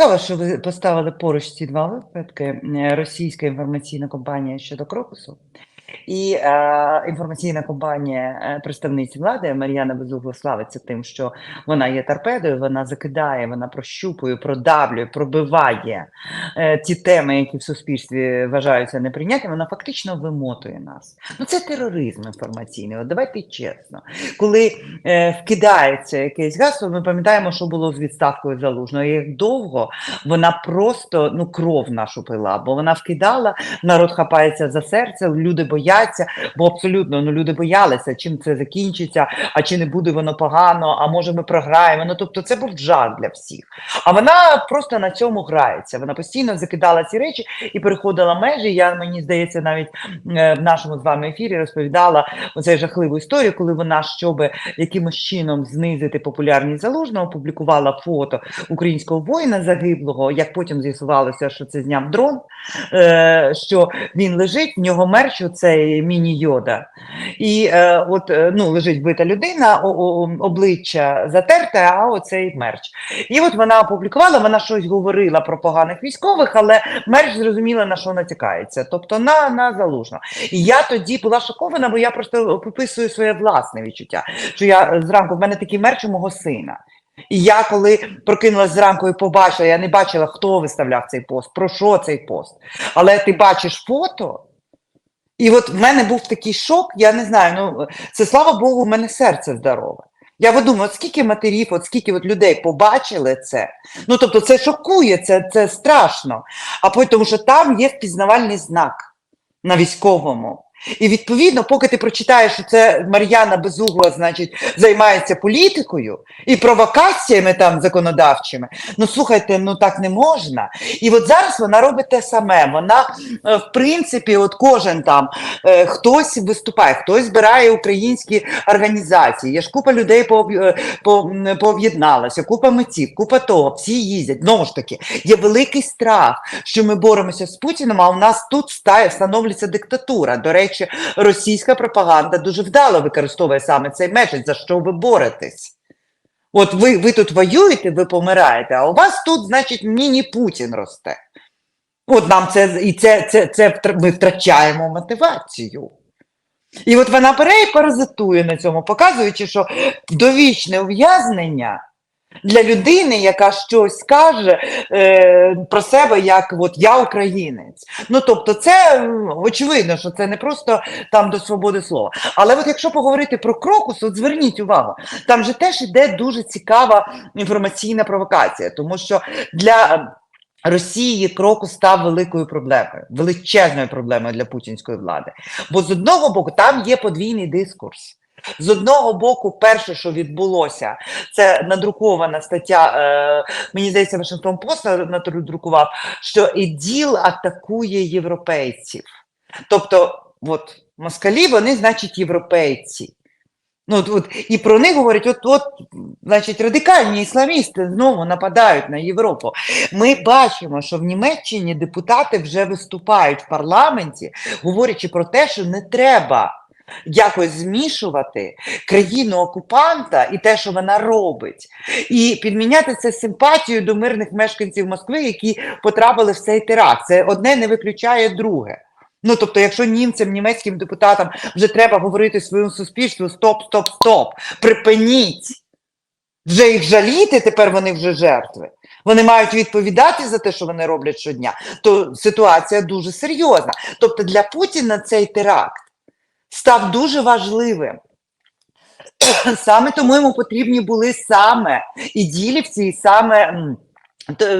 Цікаво, що ви поставили поруч ці два випадки: Е, російська інформаційна компанія щодо крокусу і е, інформаційна компанія е, представниці влади Мар'яна Безугла славиться тим, що вона є торпедою, вона закидає, вона прощупує, продавлює, пробиває е, ті теми, які в суспільстві вважаються неприйнятними, вона фактично вимотує нас. Ну це тероризм інформаційний. От давайте чесно. Коли е, вкидається якесь гасло, ми пам'ятаємо, що було з відставкою залужного. Як довго вона просто ну кров нашу пила, бо вона вкидала, народ хапається за серце, люди бояться, бо абсолютно ну люди боялися, чим це закінчиться, а чи не буде воно погано, а може ми програємо. Ну тобто це був жах для всіх. А вона просто на цьому грається. Вона постійно закидала ці речі і переходила межі. Я мені здається, навіть е, в нашому з вами ефірі розповідала оцей жахливу історію, коли вона, щоб якимось чином знизити популярність залужного, опублікувала фото українського воїна загиблого. Як потім з'ясувалося, що це зняв дрон, е, що він лежить, в нього мерч цей міні-йода. І е, от е, ну, лежить бита людина, о, о, обличчя затерте, а оцей мерч. І от вона опублікувала, вона щось говорила про поганих військових, але мерч зрозуміла, на що натякається, тобто на, на залужно. І я тоді була шокована, бо я просто описую своє власне відчуття. Що я зранку в мене такий мерч у мого сина. І я коли прокинулась зранку і побачила, я не бачила, хто виставляв цей пост, про що цей пост. Але ти бачиш фото. І от в мене був такий шок, я не знаю, ну це слава Богу, в мене серце здорове. Я от думаю, от скільки матерів, от скільки от людей побачили це. Ну тобто це шокує, це, це страшно. А потім, що там є впізнавальний знак на військовому. І відповідно, поки ти прочитаєш, що це Мар'яна Безугла, значить, займається політикою і провокаціями там законодавчими. Ну слухайте, ну так не можна. І от зараз вона робить те саме. Вона, е, в принципі, от кожен там е, хтось виступає, хтось збирає українські організації. Є ж купа людей пооб'єдналася, купа митців, купа того, всі їздять. Знову ж таки, є великий страх, що ми боремося з Путіним, а у нас тут встановлюється диктатура. До речі, російська пропаганда дуже вдало використовує саме цей меседж, за що ви боретесь. От ви, ви тут воюєте, ви помираєте, а у вас тут, значить, міні-Путін росте. От нам це і це, це, це ми втрачаємо мотивацію. І от вона бере паразитує на цьому, показуючи, що довічне ув'язнення для людини, яка щось каже е, про себе, як от я українець. Ну тобто, це очевидно, що це не просто там до свободи слова. Але от якщо поговорити про крокус, от зверніть увагу, там же теж іде дуже цікава інформаційна провокація, тому що для. Росії крокус став великою проблемою, величезною проблемою для путінської влади. Бо з одного боку там є подвійний дискурс. З одного боку, перше, що відбулося, це надрукована стаття. Е, мені здається, Вашингтон Пост надрукував, що іділ атакує європейців. Тобто, от москалі, вони, значить, європейці. Ну, от, і про них говорять, от, от, значить, радикальні ісламісти знову нападають на Європу. Ми бачимо, що в Німеччині депутати вже виступають в парламенті, говорячи про те, що не треба якось змішувати країну окупанта і те, що вона робить, і підміняти це симпатією до мирних мешканців Москви, які потрапили в цей теракт. Це одне не виключає друге. Ну, тобто, якщо німцям, німецьким депутатам вже треба говорити своєму суспільству стоп, стоп, стоп, припиніть. Вже їх жаліти, тепер вони вже жертви. Вони мають відповідати за те, що вони роблять щодня. То ситуація дуже серйозна. Тобто для Путіна цей теракт став дуже важливим. Саме тому йому потрібні були саме і ділівці, і саме.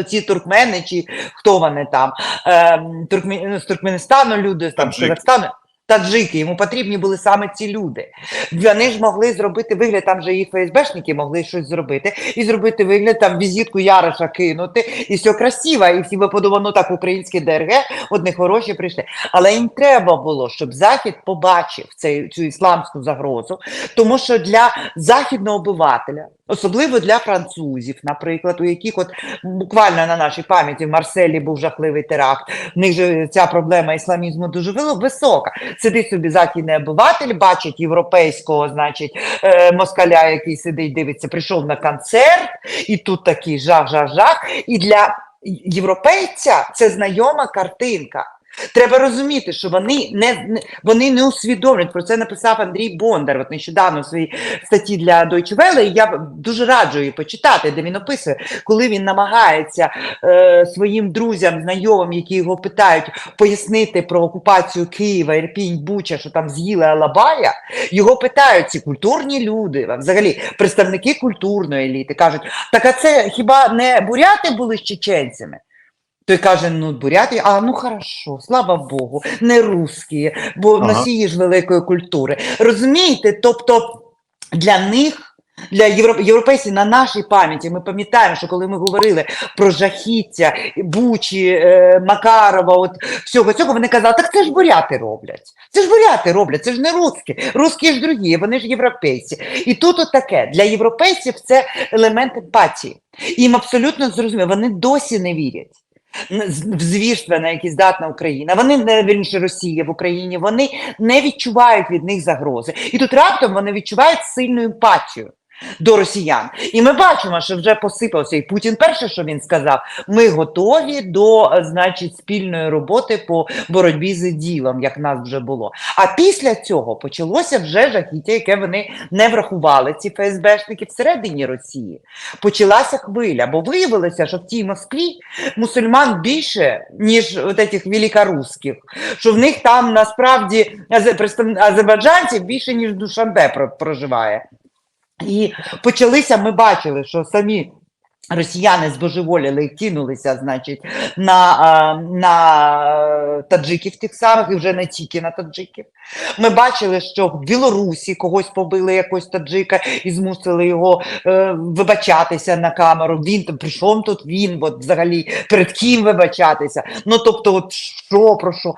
Ці туркмени, чи хто вони там, ем, ну, з Туркменістану люди, там, з Таджики. Казахстану, таджики, йому потрібні були саме ці люди. Вони ж могли зробити вигляд, там же їх ФСБшники могли щось зробити, і зробити вигляд, там візитку Яриша кинути, і все красиво, і всі би подумали, ну так, українські ДРГ, одні хороші прийшли. Але їм треба було, щоб Захід побачив цей, цю ісламську загрозу, тому що для західного обивателя, особливо для французів, наприклад, у яких от буквально на нашій пам'яті в Марселі був жахливий теракт, в них же ця проблема ісламізму дуже висока. Сидить собі західний обиватель, бачить європейського, значить, е, москаля, який сидить, дивиться, прийшов на концерт, і тут такий жах, жах, жах. І для європейця це знайома картинка. Треба розуміти, що вони не, вони не усвідомлюють. Про це написав Андрій Бондар. От нещодавно в своїй статті для Deutsche Welle, і я дуже раджу її почитати, де він описує, коли він намагається е, своїм друзям, знайомим, які його питають, пояснити про окупацію Києва, Ірпінь, Буча, що там з'їли Алабая. Його питають ці культурні люди, взагалі представники культурної еліти, кажуть: так а це хіба не буряти були з чеченцями? Той каже: ну, буряти, а ну хорошо, слава Богу, не русські, бо Ага. носії ж великої культури. Розумієте? Тобто для них. Для євро- європейців на нашій пам'яті ми пам'ятаємо, що коли ми говорили про жахіття Бучі, е, Макарова, от всього цього, вони казали, так це ж буряти роблять. Це ж буряти роблять, це ж не русські. Русські ж другі, вони ж європейці. І тут от таке для європейців це елемент емпатії. Їм абсолютно зрозуміло, вони досі не вірять. Звірства, на які здатна Україна, вони не вірніше Росія в Україні, вони не відчувають від них загрози. І тут раптом вони відчувають сильну емпатію до росіян. І ми бачимо, що вже посипався і Путін. Перше, що він сказав, ми готові до е, значить спільної роботи по боротьбі з ділом, як нас вже було. А після цього почалося вже жахіття, яке вони не врахували, ці ФСБшники всередині Росії. Почалася хвиля, бо виявилося, що в тій Москві мусульман більше, ніж от этих великорусських, що в них там насправді азербайджанців більше, ніж Душанбе про- проживає. І почалися, ми бачили, що самі росіяни збожеволіли і кинулися, значить, на, на таджиків тих самих, і вже не тільки на таджиків. Ми бачили, що в Білорусі когось побили якось таджика і змусили його е, вибачатися на камеру. Він там прийшов тут він, от взагалі перед ким вибачатися. Ну тобто, от що про що?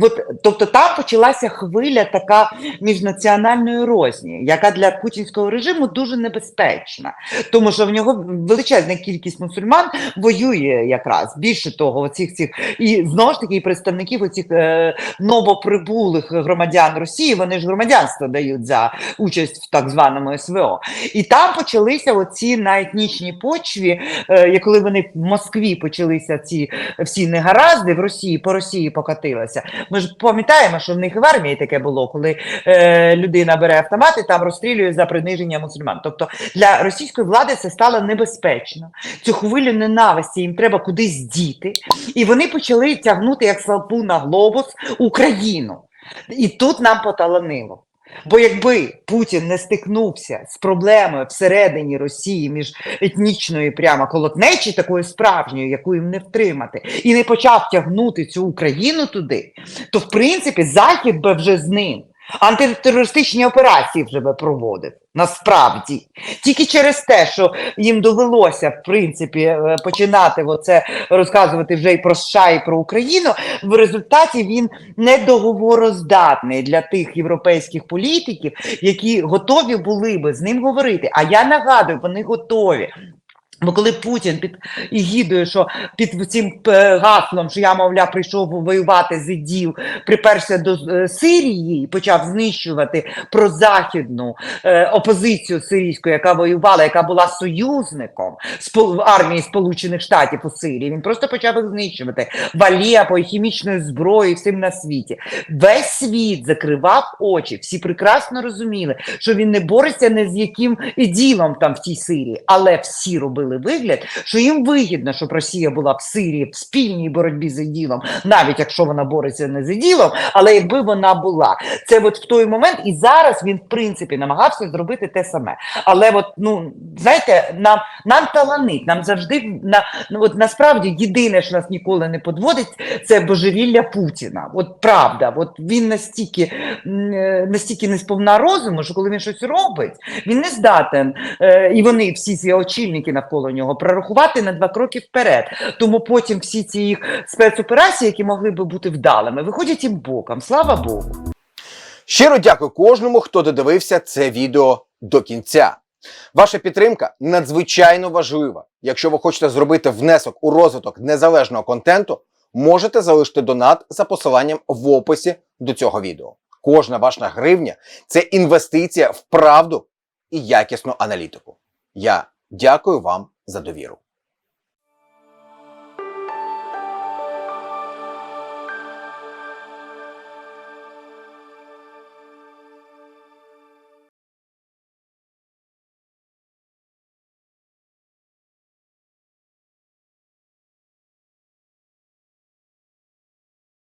От, тобто там почалася хвиля така міжнаціональної розні, яка для путінського режиму дуже небезпечна, тому що в нього величезна кількість мусульман воює якраз. Більше того, оцих цих і знову ж таки представників оцих е, новоприбулих громадян Росії, вони ж громадянство дають за участь в так званому СВО. І там почалися оці на етнічній почві, е, коли вони в Москві почалися ці всі негаразди, в Росії по Росії покатилися. Ми ж пам'ятаємо, що в них в армії таке було, коли е, людина бере автомат і там розстрілює за приниження мусульман. Тобто для російської влади це стало небезпечно. Цю хвилю ненависті їм треба кудись діти, і вони почали тягнути як слабу на глобус Україну. І тут нам поталанило. Бо якби Путін не стикнувся з проблемою всередині Росії між етнічною прямо колотнечі, такою справжньою, яку їм не втримати, і не почав тягнути цю Україну туди, то в принципі Захід би вже з ним антитерористичні операції вже би проводив. Насправді, тільки через те, що їм довелося в принципі е, починати оце розказувати вже і про США, і про Україну. В результаті він недоговороздатний для тих європейських політиків, які готові були би з ним говорити. А я нагадую, вони готові. Бо коли Путін під егідою, що під цим е, гаслом, що я, мовляв, прийшов воювати з іділ, приперся до е, Сирії і почав знищувати прозахідну е, опозицію сирійську, яка воювала, яка була союзником спол- армії Сполучених Штатів у Сирії. Він просто почав їх знищувати валєпою, хімічною зброєю, всім на світі. Весь світ закривав очі. Всі прекрасно розуміли, що він не бореться не з яким іділом там в тій Сирії, але всі робили вигляд, що їм вигідно, щоб Росія була в Сирії в спільній боротьбі з іділом, навіть якщо вона бореться не з іділом, але якби вона була. Це от в той момент, і зараз він в принципі намагався зробити те саме. Але от ну знаєте, нам нам таланить, нам завжди на ну, от насправді єдине, що нас ніколи не подводить, це божевілля Путіна. От правда, от він настільки е, настільки не сповна розуму, що коли він щось робить, він не здатен, е, і вони всі ці очільники навколо нього прорахувати на два кроки вперед. Тому потім всі ці їх спецоперації, які могли би бути вдалими, виходять їм боком. Слава Богу. Щиро дякую кожному, хто додивився це відео до кінця. Ваша підтримка надзвичайно важлива. Якщо ви хочете зробити внесок у розвиток незалежного контенту, можете залишити донат за посиланням в описі до цього відео. Кожна ваша гривня це інвестиція в правду і якісну аналітику. Я дякую вам за довіру.